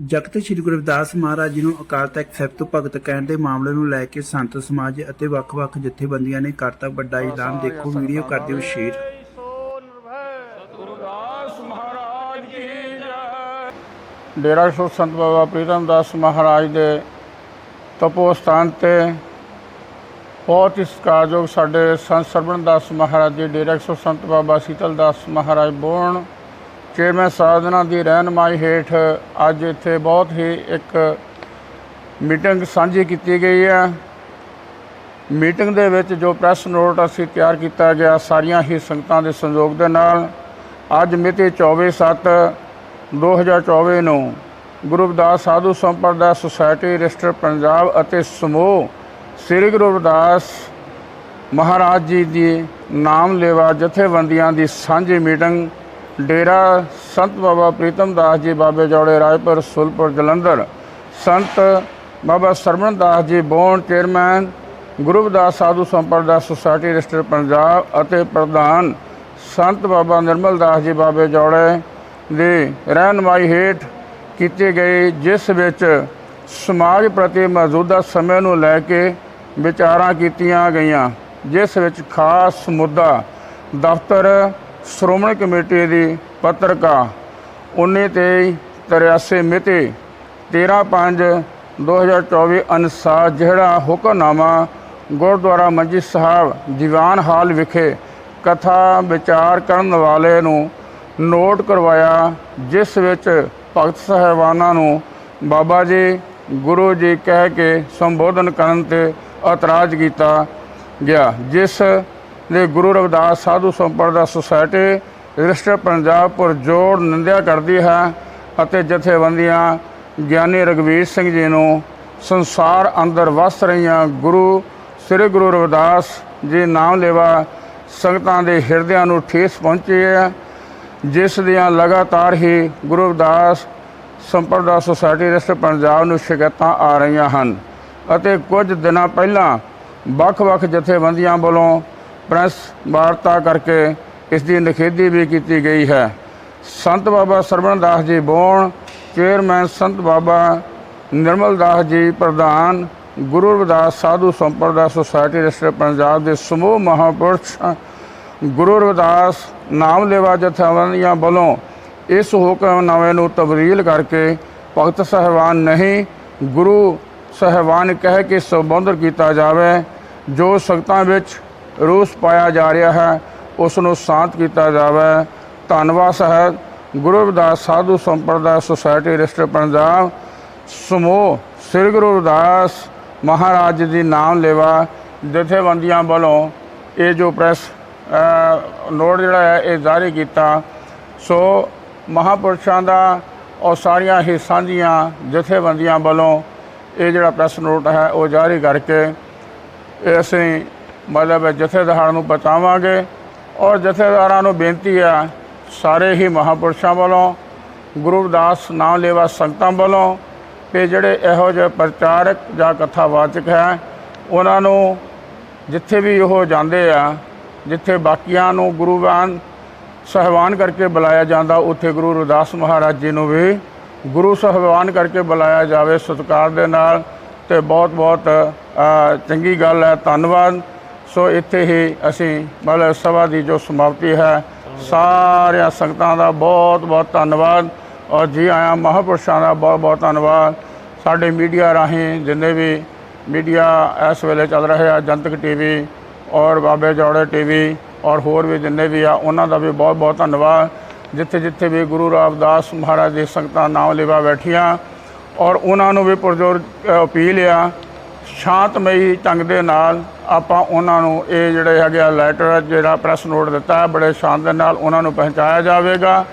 ਜਗਤ ਸ੍ਰੀ ਗੁਰੂ ਰਵਿਦਾਸ ਮਹਾਰਾਜ ਜੀ ਨੂੰ ਅਕਾਲ ਤਖਤ ਸਾਹਿਬ ਤੋਂ ਭਗਤ ਕਹਿਣ ਦੇ ਮਾਮਲੇ ਨੂੰ ਲੈ ਕੇ ਸੰਤ ਸਮਾਜ ਅਤੇ ਵੱਖ-ਵੱਖ ਜਥੇਬੰਦੀਆਂ ਨੇ ਕਰਤਾ ਵੱਡਾ ਐਲਾਨ ਦੇਖੋ ਵੀਡੀਓ ਕਰਦੇ ਹੋ ਸ਼ੇਅਰ ਡੇਰਾ ਸੋ ਸੰਤ ਬਾਬਾ ਪ੍ਰੀਤਮ ਦਾਸ ਮਹਾਰਾਜ ਦੇ ਤਪੋ ਸਥਾਨ ਤੇ ਬਹੁਤ ਹੀ ਸਤਿਕਾਰਯੋਗ ਸਾਡੇ ਸੰਤ ਸਰਵਣ ਦਾਸ ਮਹਾਰਾਜ ਜੀ ਡੇਰਾ ਸੋ ਸੰਤ ਬਾਬਾ ਸੀਤਲ ਦਾਸ ਮਹਾਰਾਜ ਬੋਣ ਕਿ ਮੈਂ ਸਾਧਨਾ ਦੀ ਰਹਿਨਮਾਈ ਹੇਠ ਅੱਜ ਇੱਥੇ ਬਹੁਤ ਹੀ ਇੱਕ ਮੀਟਿੰਗ ਸਾਂਝੀ ਕੀਤੀ ਗਈ ਹੈ। ਮੀਟਿੰਗ ਦੇ ਵਿੱਚ ਜੋ ਪ੍ਰੈਸ ਨੋਟ ਅਸੀਂ ਤਿਆਰ ਕੀਤਾ ਗਿਆ, ਸਾਰੀਆਂ ਹੀ ਸੰਗਤਾਂ ਦੇ ਸੰਯੋਗ ਦੇ ਨਾਲ ਅੱਜ ਮਿਤੀ 24/7 2024 ਨੂੰ ਗੁਰੂ ਰਵਿਦਾਸ ਸਾਧੂ ਸੰਪਰਦਾ ਸੁਸਾਇਟੀ, ਰਜਿਸਟਰ ਪੰਜਾਬ ਅਤੇ ਸਮੂਹ ਸ੍ਰੀ ਗੁਰੂ ਰਵਿਦਾਸ ਮਹਾਰਾਜ ਜੀ ਦੀ ਨਾਮ ਲੇਵਾ ਜਥੇਬੰਦੀਆਂ ਦੀ ਸਾਂਝੀ ਮੀਟਿੰਗ ਡੇਰਾ ਸੰਤ ਬਾਬਾ ਪ੍ਰੀਤਮ ਦਾਸ ਜੀ, ਬਾਬੇ ਜੋੜੇ ਰਾਏਪੁਰ ਸੁਲਪੁਰ, ਜਲੰਧਰ। ਸੰਤ ਬਾਬਾ ਸਰਵਣ ਦਾਸ ਜੀ, ਬੋਨ ਚੇਅਰਮੈਨ, ਗੁਰੂ ਸਾਧੂ ਸੰਪਰਦਾ ਸੁਸਾਇਟੀ ਰਜਿਸਟਰ ਪੰਜਾਬ ਅਤੇ ਪ੍ਰਧਾਨ ਸੰਤ ਬਾਬਾ ਨਿਰਮਲ ਦਾਸ ਜੀ, ਬਾਬੇ ਜੋੜੇ ਦੀ ਰਹਿਨਮਾਈ ਹੇਠ ਕੀਤੀ ਗਈ ਜਿਸ ਵਿੱਚ ਸਮਾਜ ਪ੍ਰਤੀ ਮੌਜੂਦਾ ਸਮੇਂ ਨੂੰ ਲੈ ਕੇ ਵਿਚਾਰਾਂ ਕੀਤੀਆਂ ਗਈਆਂ, ਜਿਸ ਵਿੱਚ ਖਾਸ ਮੁੱਦਾ ਦਫ਼ਤਰ ਸ਼੍ਰੋਮਣੀ ਕਮੇਟੀ ਦੀ ਪੱਤਰਕਾ 19 23 83 ਮਿਤੀ 13/5/2024 ਅਨੁਸਾਰ ਜਿਹੜਾ ਹੁਕਮਨਾਮਾ ਗੁਰਦੁਆਰਾ ਮੰਜੀ ਸਾਹਿਬ ਦੀਵਾਨ ਹਾਲ ਵਿਖੇ ਕਥਾ ਵਿਚਾਰ ਕਰਨ ਵਾਲੇ ਨੂੰ ਨੋਟ ਕਰਵਾਇਆ, ਜਿਸ ਵਿੱਚ ਭਗਤ ਸਾਹਿਬਾਨਾਂ ਨੂੰ ਬਾਬਾ ਜੀ, ਗੁਰੂ ਜੀ ਕਹਿ ਕੇ ਸੰਬੋਧਨ ਕਰਨ ਤੇ ਇਤਰਾਜ਼ ਕੀਤਾ ਗਿਆ, ਜਿਸ ਦੇ ਗੁਰੂ ਰਵਿਦਾਸ ਸਾਧੂ ਸੰਪਰਦਾ ਸੁਸਾਇਟੀ ਰਜਿਸਟਰ ਪੰਜਾਬ ਪਰ ਜੋੜ ਨਿੰਦਿਆ ਕਰਦੀ ਹੈ ਅਤੇ ਜਥੇਬੰਦੀਆਂ ਗਿਆਨੀ ਰਗਵੀਰ ਸਿੰਘ ਜੀ ਨੂੰ ਸੰਸਾਰ ਅੰਦਰ ਵਸ ਰਹੀਆਂ ਗੁਰੂ, ਸ੍ਰੀ ਗੁਰੂ ਰਵਿਦਾਸ ਜੀ ਨਾਮ ਲੈਵਾ ਸੰਗਤਾਂ ਦੇ ਹਿਰਦਿਆਂ ਨੂੰ ਠੇਸ ਪਹੁੰਚੀ ਹੈ, ਜਿਸ ਦੀਆਂ ਲਗਾਤਾਰ ਹੀ ਗੁਰੂ ਰਵਿਦਾਸ ਸੰਪਰਦਾ ਸੁਸਾਇਟੀ ਰਜਿਸਟਰ ਪੰਜਾਬ ਨੂੰ ਸ਼ਿਕਾਇਤਾਂ ਆ ਰਹੀਆਂ ਹਨ ਅਤੇ ਕੁਝ ਦਿਨਾਂ ਪਹਿਲਾਂ ਵੱਖ-ਵੱਖ ਜਥੇਬੰਦੀਆਂ ਵੱਲੋਂ ਪ੍ਰੈਸ ਵਾਰਤਾ ਕਰਕੇ ਇਸ ਦੀ ਨਿਖੇਧੀ ਵੀ ਕੀਤੀ ਗਈ ਹੈ। ਸੰਤ ਬਾਬਾ ਸਰਵਣ ਦਾਸ ਜੀ ਬੋਣ, ਚੇਅਰਮੈਨ ਸੰਤ ਬਾਬਾ ਨਿਰਮਲ ਦਾਸ ਜੀ, ਪ੍ਰਧਾਨ ਗੁਰੂ ਰਵਿਦਾਸ ਸਾਧੂ ਸੰਪਰਦਾ ਸੁਸਾਇਟੀ ਰਜਿਸਟਰ ਪੰਜਾਬ ਦੇ ਸਮੂਹ ਮਹਾਪੁਰਸ਼ ਗੁਰੂ ਰਵਿਦਾਸ ਨਾਮ ਲੈਵਾ ਜਥੇਬੰਦੀਆਂ ਵੱਲੋਂ ਇਸ ਹੁਕਮਨਾਮੇ ਨੂੰ ਤਬਦੀਲ ਕਰਕੇ ਭਗਤ ਸਹਿਬਾਨ ਨਹੀਂ, ਗੁਰੂ ਸਹਿਬਾਨ ਕਹਿ ਕੇ ਸੰਬੋਧਨ ਕੀਤਾ ਜਾਵੇ, ਜੋ ਸੰਗਤਾਂ ਵਿੱਚ ਰੋਸ ਪਾਇਆ ਜਾ ਰਿਹਾ ਹੈ ਉਸ ਨੂੰ ਸ਼ਾਂਤ ਕੀਤਾ ਜਾਵੇ। ਧੰਨਵਾਦ ਸਾਹਿਬ, ਗੁਰੂ ਰਵਿਦਾਸ ਸਾਧੂ ਸੰਪਰਦਾ ਸੁਸਾਇਟੀ ਰਜਿਸਟਰ ਪੰਜਾਬ, ਸਮੂਹ ਸ੍ਰੀ ਗੁਰੂ ਰਵਿਦਾਸ ਮਹਾਰਾਜ ਦੀ ਨਾਮ ਲੈਵਾ ਜਥੇਬੰਦੀਆਂ ਵੱਲੋਂ ਇਹ ਜੋ ਪ੍ਰੈਸ ਨੋਟ ਜਿਹੜਾ ਹੈ, ਇਹ ਜਾਰੀ ਕੀਤਾ। ਸੋ ਮਹਾਪੁਰਸ਼ਾਂ ਦਾ ਔਰ ਸਾਰੀਆਂ ਹੀ ਸਾਂਝੀਆਂ ਜਥੇਬੰਦੀਆਂ ਵੱਲੋਂ ਇਹ ਜਿਹੜਾ ਪ੍ਰੈਸ ਨੋਟ ਹੈ, ਉਹ ਜਾਰੀ ਕਰਕੇ ਇਹ ਅਸੀਂ ਮਤਲਬ ਜਥੇਦਾਰ ਨੂੰ ਬਤਾਵਾਂਗੇ ਔਰ ਜਥੇਦਾਰਾਂ ਨੂੰ ਬੇਨਤੀ ਹੈ, ਸਾਰੇ ਹੀ ਮਹਾਪੁਰਸ਼ਾਂ ਵੱਲੋਂ, ਗੁਰੂ ਰਵਿਦਾਸ ਨਾਮ ਲੈਵਾ ਸੰਗਤਾਂ ਵੱਲੋਂ ਕਿ ਜਿਹੜੇ ਇਹੋ ਜਿਹੇ ਪ੍ਰਚਾਰਕ ਜਾਂ ਕਥਾਵਾਚਕ ਹੈ, ਉਹਨਾਂ ਨੂੰ ਜਿੱਥੇ ਵੀ ਉਹ ਜਾਂਦੇ ਆ, ਜਿੱਥੇ ਬਾਕੀਆਂ ਨੂੰ ਗੁਰੂਵਾਨ ਸਹਿਬਾਨ ਕਰਕੇ ਬੁਲਾਇਆ ਜਾਂਦਾ, ਉੱਥੇ ਗੁਰੂ ਰਵਿਦਾਸ ਮਹਾਰਾਜ ਜੀ ਨੂੰ ਵੀ ਗੁਰੂ ਸਹਿਬਾਨ ਕਰਕੇ ਬੁਲਾਇਆ ਜਾਵੇ ਸਤਿਕਾਰ ਦੇ ਨਾਲ, ਤੇ ਬਹੁਤ ਬਹੁਤ ਚੰਗੀ ਗੱਲ ਹੈ, ਧੰਨਵਾਦ। ਸੋ ਇੱਥੇ ਹੀ ਅਸੀਂ ਮਤਲਬ ਸਭਾ ਦੀ ਜੋ ਸਮਾਪਤੀ ਹੈ, ਸਾਰਿਆਂ ਸੰਗਤਾਂ ਦਾ ਬਹੁਤ ਬਹੁਤ ਧੰਨਵਾਦ ਔਰ ਜੀ ਆਇਆਂ ਮਹਾਂਪੁਰਸ਼ਾਂ ਦਾ ਬਹੁਤ ਬਹੁਤ ਧੰਨਵਾਦ। ਸਾਡੇ ਮੀਡੀਆ ਰਾਹੀਂ ਜਿੰਨੇ ਵੀ ਮੀਡੀਆ ਇਸ ਵੇਲੇ ਚੱਲ ਰਹੇ ਆ, ਜਨਤਕ ਟੀਵੀ ਔਰ ਬਾਬੇ ਜੋੜੇ ਟੀਵੀ ਔਰ ਹੋਰ ਵੀ ਜਿੰਨੇ ਵੀ ਆ, ਉਹਨਾਂ ਦਾ ਵੀ ਬਹੁਤ ਬਹੁਤ ਧੰਨਵਾਦ। ਜਿੱਥੇ ਜਿੱਥੇ ਵੀ ਗੁਰੂ ਰਾਮਦਾਸ ਮਹਾਰਾਜ ਦੀ ਸੰਗਤਾਂ ਨਾਮ ਲੈਵਾ ਬੈਠੀਆਂ ਔਰ ਉਹਨਾਂ ਨੂੰ ਵੀ ਪੁਰਜੋਰ ਅਪੀਲ ਆ, ਸ਼ਾਂਤਮਈ ਢੰਗ ਦੇ ਨਾਲ ਆਪਾਂ ਉਹਨਾਂ ਨੂੰ ਇਹ ਜਿਹੜੇ ਹੈਗੇ ਆ ਲੈਟਰ ਜਿਹੜਾ ਪ੍ਰੈਸ ਨੋਟ ਦਿੱਤਾ ਬੜੇ ਸ਼ਾਂਤ ਦੇ ਨਾਲ ਉਹਨਾਂ ਨੂੰ ਪਹੁੰਚਾਇਆ ਜਾਵੇਗਾ।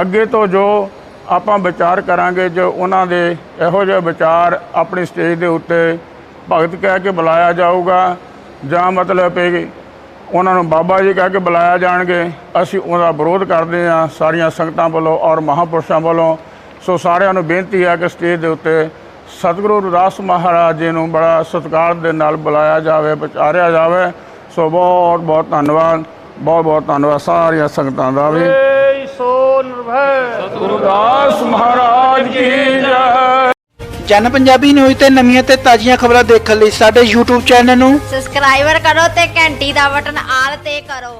ਅੱਗੇ ਤੋਂ ਜੋ ਆਪਾਂ ਵਿਚਾਰ ਕਰਾਂਗੇ, ਜੋ ਉਹਨਾਂ ਦੇ ਇਹੋ ਜਿਹੇ ਵਿਚਾਰ ਆਪਣੀ ਸਟੇਜ ਦੇ ਉੱਤੇ ਭਗਤ ਕਹਿ ਕੇ ਬੁਲਾਇਆ ਜਾਊਗਾ, ਜਾਂ ਮਤਲਬ ਕਿ ਉਹਨਾਂ ਨੂੰ ਬਾਬਾ ਜੀ ਕਹਿ ਕੇ ਬੁਲਾਇਆ ਜਾਣਗੇ, ਅਸੀਂ ਉਹਦਾ ਵਿਰੋਧ ਕਰਦੇ ਹਾਂ, ਸਾਰੀਆਂ ਸੰਗਤਾਂ ਵੱਲੋਂ ਔਰ ਮਹਾਪੁਰਸ਼ਾਂ ਵੱਲੋਂ। ਸੋ ਸਾਰਿਆਂ ਨੂੰ ਬੇਨਤੀ ਹੈ ਕਿ ਸਟੇਜ ਦੇ ਉੱਤੇ ਸਤਿਗੁਰੂ ਰਵਿਦਾਸ ਮਹਾਰਾਜ ਜੀ ਨੂੰ ਬੜਾ ਸਤਿਕਾਰ ਦੇ ਨਾਲ ਬੁਲਾਇਆ ਜਾਵੇ ਵਿਚਾਰਿਆ ਜਾਵੇ। ਸੋ ਬਹੁਤ ਬਹੁਤ ਧੰਨਵਾਦ ਬਹੁਤ ਬਹੁਤ ਧੰਨਵਾਦ ਸਾਰੀਆਂ ਸੰਗਤਾਂ ਦਾ ਵੀ। ਏ ਸੋ ਨਿਰਭੈ। ਗੁਰਦਾਸ ਮਹਾਰਾਜ ਕੀ ਜੈ। ਜਨ ਪੰਜਾਬੀ ਨਿਊਜ਼ ਤੇ ਨਵੀਆਂ ਤੇ ਤਾਜ਼ੀਆਂ ਖਬਰਾਂ ਦੇਖਣ ਲਈ ਸਾਡੇ YouTube ਚੈਨਲ ਨੂੰ ਸਬਸਕ੍ਰਾਈਬਰ ਕਰੋ ਤੇ ਘੰਟੀ ਦਾ ਬਟਨ ਆਲ ਤੇ ਕਰੋ।